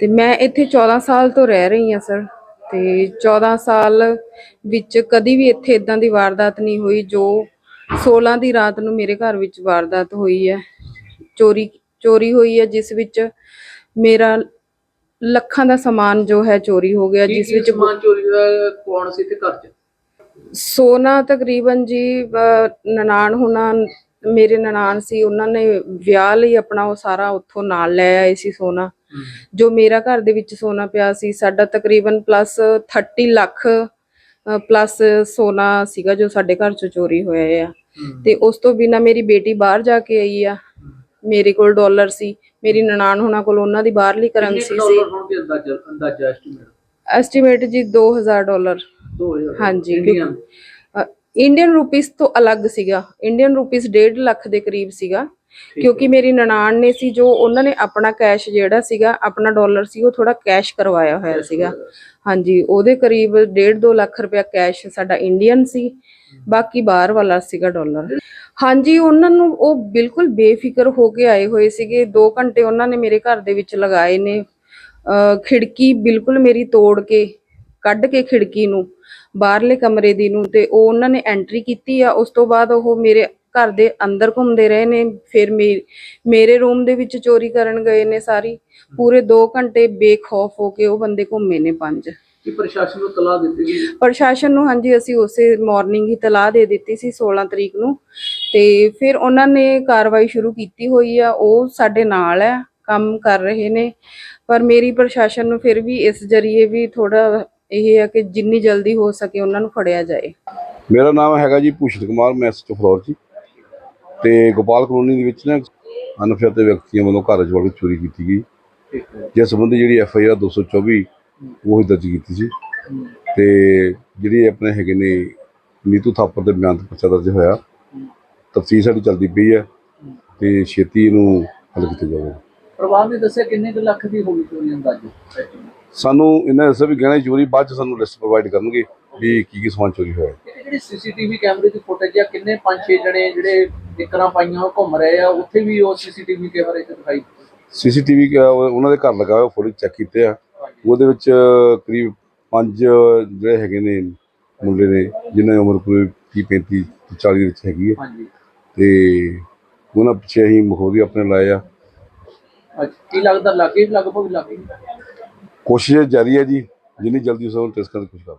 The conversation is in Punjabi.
ਤੇ ਮੈਂ ਇੱਥੇ 14 ਸਾਲ ਤੋਂ ਰਹਿ ਰਹੀ ਹਾਂ ਸਰ ਤੇ 14 ਸਾਲ ਵਿੱਚ ਕਦੀ ਵੀ ਇੱਥੇ ਇਦਾਂ ਦੀ ਵਾਰਦਾਤ ਨਹੀਂ ਹੋਈ ਜੋ 16 ਦੀ ਰਾਤ ਨੂੰ ਮੇਰੇ ਘਰ ਵਿੱਚ ਵਾਰਦਾਤ ਹੋਈ ਹੈ। ਚੋਰੀ ਚੋਰੀ ਹੋਈ ਹੈ ਜਿਸ ਵਿੱਚ ਮੇਰਾ ਲੱਖਾਂ ਦਾ ਸਮਾਨ ਜੋ ਹੈ ਚੋਰੀ ਹੋ ਗਿਆ ਜਿਸ ਵਿੱਚ ਸਮਾਨ ਚੋਰੀ ਦਾ ਕੌਣ ਸੀ ਤੇ ਘਰ ਚ? ਸੋਨਾ ਤਕਰੀਬਨ ਜੀ ਨਨਾਣ ਹੁਣਾ ਮੇਰੇ ਨਨਾਣ ਸੀ ਉਹਨਾਂ ਨੇ ਵਿਆਹ ਲਈ ਆਪਣਾ ਉਹ ਸਾਰਾ ਉੱਥੋਂ ਨਾਲ ਲੈ ਆਏ ਸੀ ਸੋਨਾ। ਜੋ ਮੇਰਾ ਘਰ ਦੇ ਵਿੱਚ ਸੋਨਾ ਪਿਆ ਸੀ ਸਾਡਾ ਤਕਰੀਬਨ ਪਲੱਸ 30 ਲੱਖ ਪਲੱਸ ਸੋਨਾ ਸੀਗਾ ਜੋ ਸਾਡੇ ਘਰ ਚੋਂ ਚੋਰੀ ਹੋਇਆ ਆ। ਤੇ ਉਸ ਤੋਂ ਬਿਨਾ ਮੇਰੀ ਬੇਟੀ ਬਾਹਰ ਜਾ ਕੇ ਆਈ ਆ। ਮੇਰੇ ਕੋਲ ਡਾਲਰ ਸੀ ਮੇਰੀ ਨਨਾਣ ਹੁਣਾਂ ਕੋਲ ਉਹਨਾਂ ਦੀ ਬਾਹਰਲੀ ਕਰੰਸੀ ਸੀ। ਅੰਦਾਜ਼ਾ ਐਸਟੀਮੇਟ ਜੀ 2000 ਡਾਲਰ 2000 ਹਾਂਜੀ। ਇੰਡੀਅਨ ਰੁਪੀਸ ਤੋਂ ਅਲੱਗ ਸੀਗਾ। ਇੰਡੀਅਨ ਰੁਪੀਸ 1.5 ਲੱਖ ਦੇ ਕਰੀਬ ਸੀਗਾ। ਕਿਉਂਕਿ ਮੇਰੀ ਨਨਾਣ ਨੇ ਸੀ ਜੋ ਉਹਨਾਂ ਨੇ ਆਪਣਾ ਕੈਸ਼ ਜਿਹੜਾ ਸੀਗਾ ਆਪਣਾ ਡਾਲਰ ਸੀ ਉਹ ਥੋੜਾ ਕੈਸ਼ ਕਰਵਾਇਆ ਹੋਇਆ ਸੀਗਾ। ਹਾਂਜੀ ਉਹਦੇ ਕਰੀਬ 1.5 2 ਲੱਖ ਰੁਪਇਆ ਕੈਸ਼ ਸਾਡਾ ਇੰਡੀਅਨ ਸੀ ਬਾਕੀ ਬਾਹਰ ਵਾਲਾ ਸੀਗਾ ਡਾਲਰ ਹਾਂਜੀ ਉਹਨਾਂ ਨੂੰ ਉਹ ਬਿਲਕੁਲ ਬੇਫਿਕਰ ਹੋ ਕੇ ਆਏ ਹੋਏ ਸੀਗੇ। 2 ਘੰਟੇ ਉਹਨਾਂ ਨੇ ਮੇਰੇ ਘਰ ਦੇ ਵਿੱਚ ਲਗਾਏ ਨੇ। ਖਿੜਕੀ ਬਿਲਕੁਲ ਮੇਰੀ ਤੋੜ ਕੇ ਕੱਢ ਕੇ ਖਿੜਕੀ ਨੂੰ ਬਾਹਰਲੇ ਕਮਰੇ ਦੀ ਨੂੰ ਤੇ ਉਹ ਉਹਨਾਂ ਨੇ ਐਂਟਰੀ ਕੀਤੀ ਆ। ਉਸ ਤੋਂ ਬਾਅਦ ਉਹ ਮੇਰੇ ਘਰ ਦੇ ਅੰਦਰ ਘੁੰਮਦੇ ਰਹੇ ਨੇ ਫਿਰ ਮੇ- ਮੇਰੇ ਰੂਮ ਦੇ ਵਿੱਚ ਚੋਰੀ ਕਰਨ ਗਏ ਨੇ ਸਾਰੀ। ਪੂਰੇ 2 ਘੰਟੇ ਬੇਖੌਫ ਹੋ ਕੇ ਉਹ ਬੰਦੇ ਘੁੰਮੇ ਨੇ ਪੰਜ। ਕੀ ਪ੍ਰਸ਼ਾਸਨ ਨੂੰ ਤਲਾਹ ਦਿੱਤੀ ਗਈ? ਪ੍ਰਸ਼ਾਸਨ ਨੂੰ ਹਾਂਜੀ ਅਸੀਂ ਉਸੇ ਮਾਰਨਿੰਗ ਹੀ ਤਲਾਹ ਦੇ ਦਿੱਤੀ ਸੀ 16 ਤਰੀਕ ਨੂੰ। ਤੇ ਫਿਰ ਉਹਨਾਂ ਨੇ ਕਾਰਵਾਈ ਸ਼ੁਰੂ ਕੀਤੀ ਹੋਈ ਆ ਉਹ ਸਾਡੇ ਨਾਲ ਹੈ ਕੰਮ ਕਰ ਰਹੇ ਨੇ। ਪਰ ਮੇਰੀ ਪ੍ਰਸ਼ਾਸਨ ਨੂੰ ਫਿਰ ਵੀ ਇਸ ਜਰੀਏ ਵੀ ਥੋੜਾ ਇਹ ਹੈ ਕਿ ਜਿੰਨੀ ਜਲਦੀ ਹੋ ਸਕੇ ਉਹਨਾਂ ਨੂੰ ਫੜਿਆ ਜਾਏ। ਮੇਰਾ ਨਾਮ ਹੈਗਾ ਜੀ ਭੂਸ਼ਣ ਕੁਮਾਰ ਮੈਂ ਫਲੋਰ ਜੀ। ਤੇ ਗੋਪਾਲ ਕਲੋਨੀ ਦੇ ਵਿੱਚ ਨਾ ਅਨਫਿਆਤੇ ਵਿਅਕਤੀਆਂ ਵੱਲੋਂ ਘਰ ਚ ਵੜ ਕੇ ਚੋਰੀ ਕੀਤੀ ਗਈ। ਜਿਸ ਸੰਬੰਧੀ ਜਿਹੜੀ ਐਫ ਆਈ ਆਰ 224 ਉਹ ਹੀ ਦਰਜ ਕੀਤੀ ਸੀ। ਤੇ ਜਿਹੜੀ ਆਪਣੇ ਹੈਗੇ ਨੇ ਨੀਤੂ ਥਾਪਰ ਦੇ ਬਿਆਨ ਤੇ ਪਰਚਾ ਦਰਜ ਹੋਇਆ। ਤਫਸੀਲ ਸਾਡੀ ਚੱਲਦੀ ਪਈ ਹੈ ਤੇ ਛੇਤੀ ਇਹਨੂੰ ਹੱਲ ਕੀਤਾ ਜਾਵੇਗਾ। ਪਰਿਵਾਰ ਨੇ ਦੱਸਿਆ ਕਿੰਨੇ ਕੁ ਲੱਖ ਦੀ ਹੋਣੀ ਚੋਰੀ ਅੰਦਾਜ਼ਾ? ਸਾਨੂੰ ਇਹਨਾਂ ਦੱਸਿਆ ਵੀ ਗਹਿਣੇ ਚੋਰੀ ਬਾਅਦ ਚ ਸਾਨੂੰ ਲਿਸਟ ਪ੍ਰੋਵਾਈਡ ਕਰਨਗੇ ਵੀ ਕੀ ਕੀ ਸਮਾਨ ਚੋਰੀ ਹੋਇਆ। ਜਿਹੜੀ ਸੀਸੀਟੀਵੀ ਕੈਮਰੇ ਦੀ ਫੁਟੇਜ ਆ ਕਿੰਨੇ ਪੰਜ ਛੇ ਜਣੇ ਜਿਹੜੇ ਇਕਰਾਂ ਪਾਈਆਂ ਉਹ ਘੁੰਮ ਰਹੇ ਆ ਉੱਥੇ ਵੀ ਉਹ ਸੀਸੀਟੀਵੀ ਕੈਮਰੇ 'ਚ ਦਿਖਾਈ ਸੀਸੀਟੀਵੀ ਉਹਨਾਂ ਦੇ ਘਰ ਲਗਾਇਆ ਹੋਇਆ ਫੋਟੋ ਚੈੱਕ ਕੀਤੇ ਆ। ਉਹਦੇ ਵਿੱਚ ਕਰੀਬ ਪੰਜ ਜਿਹੜੇ ਹੈਗੇ ਨੇ ਮੁੰਡੇ ਨੇ ਜਿਨ੍ਹਾਂ ਦੀ ਉਮਰ ਕੋਈ 30 35 40 ਦੇ ਵਿੱਚ ਹੈਗੀ ਹੈ ਹਾਂਜੀ। ਤੇ ਉਹਨਾਂ ਪਿੱਛੇ ਅਸੀਂ ਮਖੌਰੀ ਆਪਣੇ ਲਾਏ ਆ। ਅੱਛਾ ਕੀ ਲੱਗਦਾ ਲੱਗੇ ਲਗਭਗ ਲੱਗੇ? ਕੋਸ਼ਿਸ਼ ਜਾਰੀ ਹੈ ਜੀ ਜਿੰਨੀ ਜਲਦੀ ਉਸ ਨੂੰ ਟੈਸਟ ਕਰਨ ਦੀ ਕੋਸ਼ਿਸ਼ ਕਰ